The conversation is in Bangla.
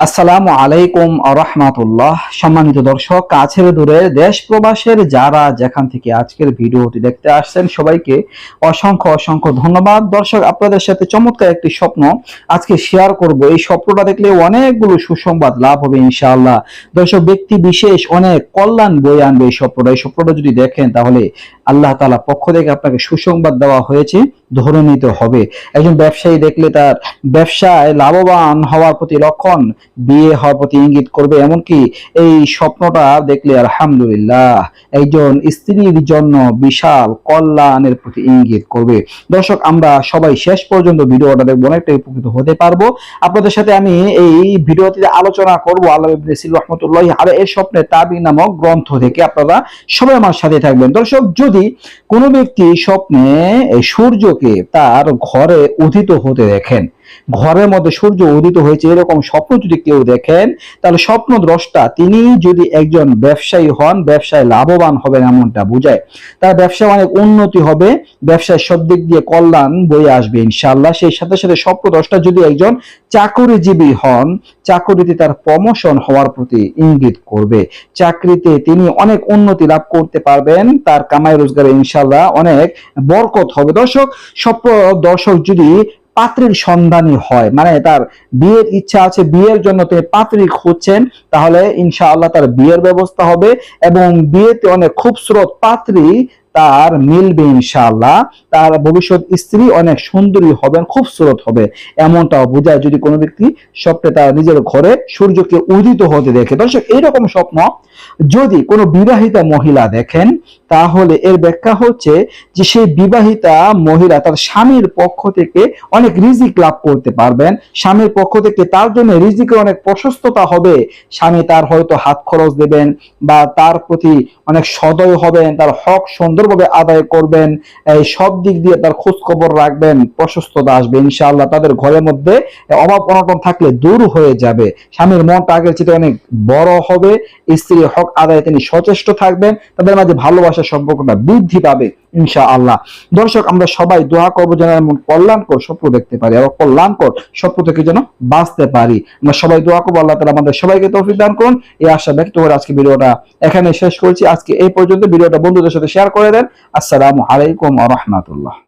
আসসালামু আলাইকুম রহমাতুল্লাহ সম্মানিত দর্শক, কাছের দূরে দেশ প্রবাসের যারা যেখান থেকে আজকের ভিডিওটি দেখতে আসছেন, সবাইকে অসংখ্য অসংখ্য ধন্যবাদ। দর্শক, আপনাদের সাথে চমৎকার একটি স্বপ্ন আজকে শেয়ার করব। এই স্বপ্নটা দেখলে অনেকগুলো সুসংবাদ লাভ হবে ইনশাআল্লাহ। দর্শক, ব্যক্তি বিশেষ অনেক কল্যাণ বয়ে আনবে এই স্বপ্নটা। এই স্বপ্নটা যদি দেখেন, তাহলে আল্লাহ তালা পক্ষ থেকে আপনাকে সুসংবাদ দেওয়া হয়েছে, ধরে নিতে হবে। একজন ব্যবসায়ী দেখলে তার ব্যবসায় লাভবান হওয়ার প্রতি লক্ষণ বিয়ে হওয়ার প্রতি ইঙ্গিত করবে, এমনকি এই স্বপ্নটা দেখলে আলহামদুলিল্লাহ একজন স্ত্রীর জন্য বিশাল কল্যাণের প্রতি ইঙ্গিত করবে। দর্শক, আমরা সবাই শেষ পর্যন্ত ভিডিওটা দেখব অনেকটা উপকৃত হতে পারব। আপনাদের সাথে আমি এই ভিডিওতে আলোচনা করব আল্লাহ রহমতুল্লাহ আর এই স্বপ্নের তাবি নামক গ্রন্থ থেকে। আপনারা সবাই আমার সাথে থাকবেন। দর্শক, যদি কোনো ব্যক্তি স্বপ্নে সূর্যকে তার ঘরে উদিত হতে দেখেন ঘরের মধ্যে সূর্য উদিত হয়েছে, এরকম স্বপ্ন যদি কেউ দেখেন, তাহলে স্বপ্ন দ্রষ্টা, তিনি যদি একজন ব্যবসায়ী হন, ব্যবসায় লাভবান হবেন এমনটা বোঝায়। তার ব্যবসায় অনেক উন্নতি হবে, ব্যবসায় সব দিক দিয়ে কল্যাণ বয়ে আসবে ইনশাল্লাহ সেই সাথে সাথে স্বপ্ন দ্রষ্টা যদি একজন চাকরিজীবী হন, চাকরিতে তার প্রমোশন হওয়ার প্রতি ইঙ্গিত করবে। চাকরিতে তিনি অনেক উন্নতি লাভ করতে পারবেন, তার কামাই রোজগারে ইনশাল্লাহ অনেক বরকত হবে। দর্শক, স্বপ্ন দর্শক যদি পাত্রীর সন্ধানী হয়। মানে তার বিয়ের ইচ্ছা আছে, বিয়ের জন্য তিনি পাত্রী খুঁজছেন, তাহলে ইনশাআল্লাহ তার বিয়ের ব্যবস্থা হবে এবং বিয়েতে অনেক খুবসুরত পাত্রী তার মিলবে ইনশাআল্লাহ। তার ভবিষ্যৎ স্ত্রী অনেক সুন্দরী হবেন খুবসুরত হবে। এমনটাও বোঝায় যদি কোনো ব্যক্তি স্বপ্নে তার নিজের ঘরে সূর্যকে উদিত হতে দেখে দর্শক এইরকম স্বপ্ন যদি কোনো বিবাহিতা মহিলা দেখেন, তাহলে এর ব্যাখ্যা হচ্ছে যে সেই বিবাহিতা মহিলা তার স্বামীর পক্ষ থেকে অনেক রিজিক লাভ করতে পারবেন। স্বামীর পক্ষ থেকে তার জন্য রিজিকের অনেক প্রশস্ততা হবে। স্বামী তার হয়তো হাত খরচ দেবেন বা তার প্রতি অনেক সদয় হবেন, তার হক সুন্দরভাবে আদায় করবেন, এই সব দিক দিয়ে তার খোঁজ খবর রাখবেন, প্রশস্ততা আসবে ইনশাআল্লাহ। তাদের ঘরের মধ্যে অভাব অনটন থাকলে দূর হয়ে যাবে। স্বামীর মনটা আগের চেয়ে অনেক বড় হবে। স্ত্রীর হক আদায়ে তিনি সচেষ্ট থাকবেন। তাদের মাঝে ভালোবাসার সম্পর্কটা বৃদ্ধি পাবে ইনশা আল্লাহ দর্শক, আমরা সবাই দোয়া করব যেন এমন কল্যাণকর স্বপ্ন দেখতে পারি এবং কল্যাণকর স্বপ্ন থেকে যেন বাঁচতে পারি। আমরা সবাই দোয়া করব, আল্লাহ তালা আমাদের সবাইকে তৌফিক দান করুন। এই আশা ব্যক্ত করে আজকে ভিডিওটা এখানে শেষ করছি। আজকে এই পর্যন্ত ভিডিওটা বন্ধুদের সাথে শেয়ার করে দেন আসসালামু আলাইকুম রহমতুল্লাহ।